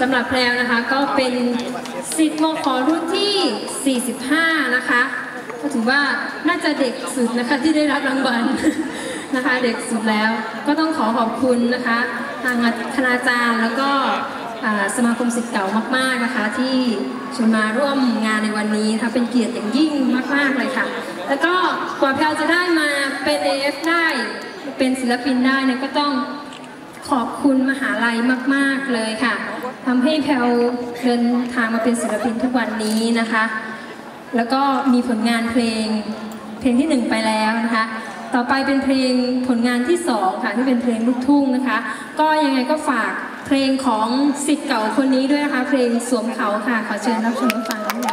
สำหรับแพรวนะคะก็เป็นสิทธิ์มขอรุ่นที่ 45 นะคะ ก็ถือว่าน่าจะเด็กสุดนะคะที่ได้รับรางวัลนะคะ เด็กสุดแล้วก็ต้องขอขอบคุณนะคะทางคณาจารย์แล้วก็สมาคมสิทธิ์เก่ามาก ๆนะคะ ที่ชวนมาร่วมงานในวันนี้นะคะเป็นเกียรติอย่างยิ่งมาก ๆ เลยค่ะ แล้วก็กว่าแพรวจะได้มาเป็น AF ได้เป็นศิลปินได้เนี่ยก็ต้อง อบคุณมหาลัยมาก ๆ เลยค่ะทำให้แพลวเดินทางมาเป็นศิลปินทุกวันนี้นะคะ แล้วก็มีผลงานเพลงเพลงที่หนึ่งไปแล้วนะคะ ต่อไปเป็นเพลงผลงานที่สองค่ะที่เป็นเพลงลูกทุ่งนะคะ ก็ยังไงก็ฝากเพลงของสิทธิ์เก่าคนนี้ด้วยนะคะ เพลงสวมเขาค่ะ ขอเชิญรับชมรับฟัง